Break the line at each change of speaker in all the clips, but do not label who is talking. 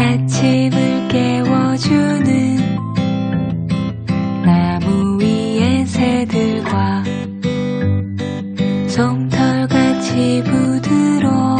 아침을 깨워주는 나무 위의 새들과 솜털같이 부드러워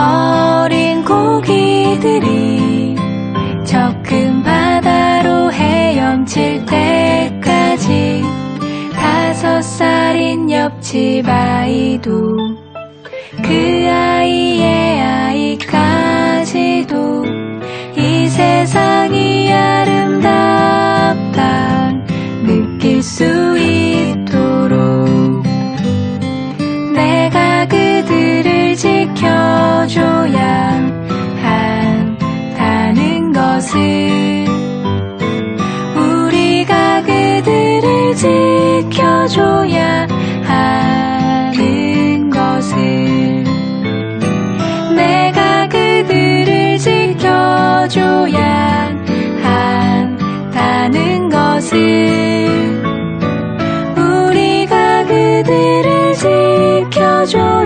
어린 고기들이 저 큰 바다로 헤엄칠 때까지 다섯 살인 옆집 아이도 그 아이 것을 우리가 그들을 지켜줘야 하는 것을 내가 그들을 지켜줘야 한다는 것을 우리가 그들을 지켜줘야